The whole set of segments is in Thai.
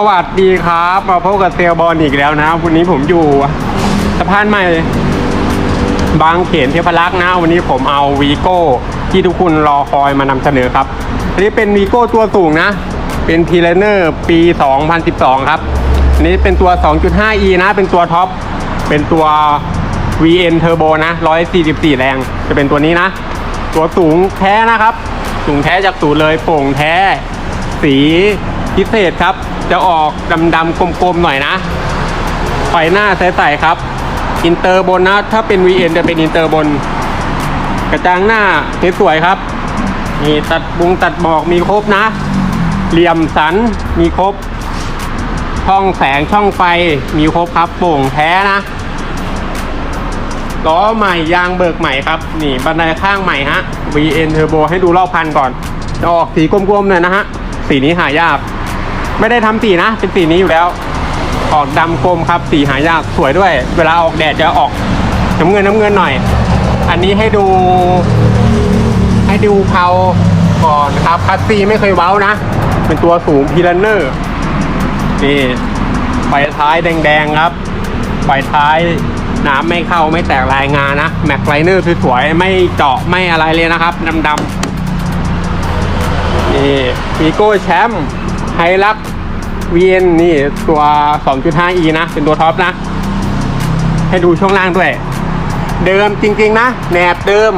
สวัสดีครับ มาพบกับเซลบอลอีกแล้วนะวันนี้ผมอยู่สะพานใหม่ บางเขนเทพรักษ์นะ วันนี้ผมเอาวีโก้ที่ทุกคนรอคอยมานำเสนอครับอันนี้เป็นวีโก้ตัวสูงนะ เป็นทีเลเนอร์ปี 2012 ครับอันนี้เป็นตัว 2.5e นะ เป็นตัวท็อป เป็นตัว VN Turbo นะ 144 แรง จะเป็นตัวนี้นะ ตัวสูงแท้นะครับ สูงแท้จากศูนย์เลยโปร่งแท้ สีพิเศษครับ จะออกดำๆกลมๆหน่อยนะไฟหน้าใสๆครับ อินเตอร์บนนะ ถ้าเป็น VN จะเป็นอินเตอร์บน กระจังหน้าสวยๆครับ นี่ตัดบุงตัดบอกมีครบนะ เหลี่ยมสันมีครบ ช่องแสงช่องไฟมีครบครับโป่งแท้นะล้อใหม่ยางเบิกใหม่ครับ นี่บันไดข้างใหม่ฮะ VN Turbo ให้ดูรอบคันก่อน จะออกสีกลมๆหน่อยนะฮะ สีนี้หายาก ไม่ได้ทำสีนะ เป็นสีนี้อยู่แล้ว ออกดำกลมครับสีหายากสวยด้วย เวลาออกแดดจะออกน้ำเงินน้ำเงินหน่อย อันนี้ให้ดู ให้ดูเพาก่อนครับคัสซีไม่เคยเว้านะ เป็นตัวสูงพีลันเนอร์นี่ไฟท้ายแดงๆครับไฟท้ายน้ำไม่เข้าไม่แตกรายงานนะ แม็กไลเนอร์สวยๆไม่เจาะไม่อะไรเลยนะครับดำๆนี่วีโก้แชมป์ ไฮลักเวียนนี่ตัว 2.5e นะ เป็นตัวท็อปนะ ให้ดูช่วงล่างด้วย เดิมจริงๆนะแหนบเดิม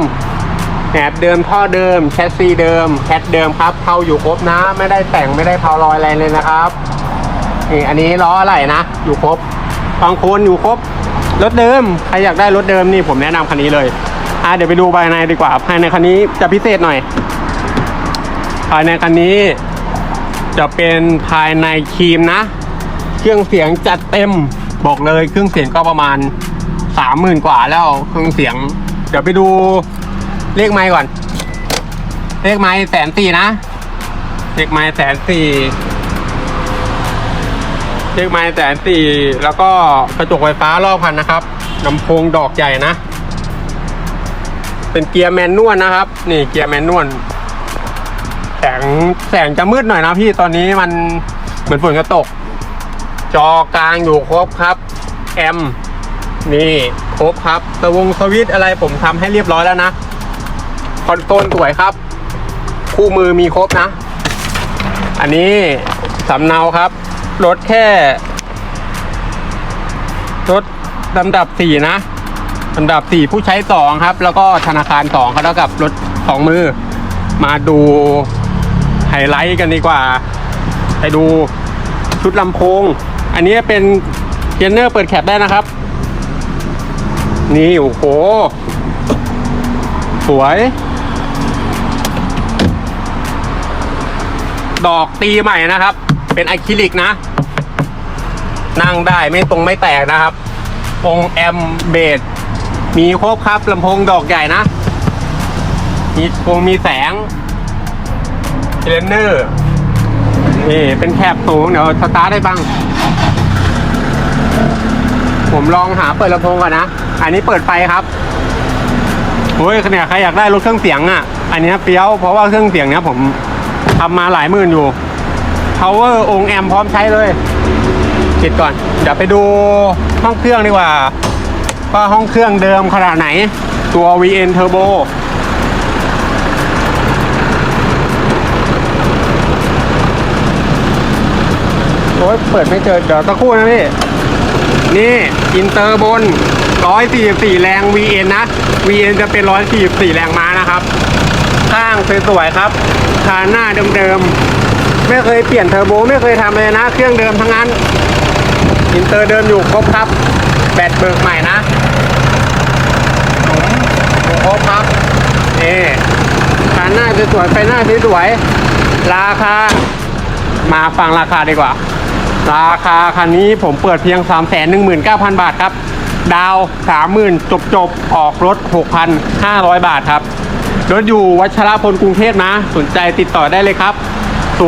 แหนบเดิมท่อเดิม แชสซีเดิมแคทเดิมครับเผาอยู่ครบนะ ไม่ได้แต่งไม่ได้เผารอยอะไรเลยนะครับนี่อันนี้ล้ออะไรนะ อยู่ครบฟังโคนอยู่ครบรถเดิมใครอยากได้รถเดิมนี่ผมแนะนำคันนี้เลยอะเดี๋ยวไปดูภายในดีกว่าภายในคันนี้จะพิเศษหน่อย ภายในคันนี้ จะเป็นภายในครีมนะ เครื่องเสียงจัดเต็มบอกเลยเครื่องเสียงก็ประมาณสามหมื่นกว่าแล้วเครื่องเสียง เดี๋ยวไปดูเลขไม้ก่อน เลขไม้แสนสี่นะ เลขไม้แสนสี่เลขไม้แสนสี่แล้วก็กระจกไฟฟ้ารอบคันนะครับลำโพงดอกใหญ่นะ เป็นเกียร์แมนนวลนะครับ นี่เกียร์แมนนวล แสงแสงจะมืดหน่อยนะพี่ตอนนี้มันเหมือนฝนจะตก จอกลางอยู่ครบครับ แอม นี่ครบครับสวงสวิตอะไรผมทำให้เรียบร้อยแล้วนะ คอนโซลสวยครับ คู่มือมีครบนะ อันนี้สำเนาครับรถแค่รถลำดับสี่นะลำดับสี่ผู้ใช้สองครับ แล้วก็ธนาคารสองเขาเท่ากับรถสองมือ มาดู ไฮไลท์กันดีกว่า ไปดูชุดลำโพง อันนี้เป็นเจนเนอร์เปิดแคปได้นะครับ นี่โอ้โห สวย ดอกตีใหม่นะครับ เป็นอะคริลิกนะ นั่งได้ไม่ตรงไม่แตกนะครับองแอมเบดมีครบครับลำโพงดอกใหญ่นะ มีโปงมีแสง เทรนเนอร์นี่เป็นแคบสูงเดี๋ยวสตาร์ทได้บ้าง ผมลองหาเปิดลำโพงก่อนนะ อันนี้เปิดไฟครับโอ้ยเนี่ยใครอยากได้รถเครื่องเสียงอะ อันนี้เปี้ยวเพราะว่าเครื่องเสียงเนี้ยผมทำมาหลายหมื่นอยู่ power องแอมพร้อมใช้เลยปิดก่อน เดี๋ยวไปดูห้องเครื่องดีกว่าว่าห้องเครื่องเดิมขนาดไหน ตัว VN Turbo โอ้ยเปิดไม่เจอ เดี๋ยวสักครู่นะพี่ นี่อินเตอร์บน 144 แรง VN นะ VN จะเป็น 144 แรงม้านะครับ ข้างสวยๆครับคานหน้าเดิมๆ ไม่เคยเปลี่ยนเทอร์โบไม่เคยทำเลยนะ เครื่องเดิมทั้งนั้น อินเตอร์เดิมอยู่ครบครับ แบตเบิกใหม่นะอยู่ครบครับนี่คานหน้าสวยๆไฟหน้าสวยๆราคามาฟังราคาดีกว่า ราคาคันนี้ผมเปิดเพียง 3 1 9 0 0 0 บาทครับ ดาว 30,000 จบจบออกรถ 6,500 บาทครับ รถอยู่วัชรพลกรุงเทพนะ สนใจติดต่อได้เลยครับ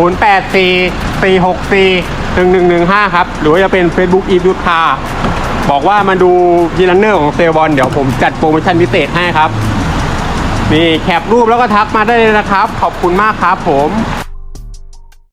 084 464 1115 ครับ หรือจะเป็น Facebook e v e ยุทธาบอกว่ามาดูพีลันเนอร์ของเซลบอลเดี๋ยวผมจัดโปรโมชั่นพิเศษให้ครับ นี่แคปรูปแล้วก็ทักมาได้เลยนะครับ ขอบคุณมากครับผม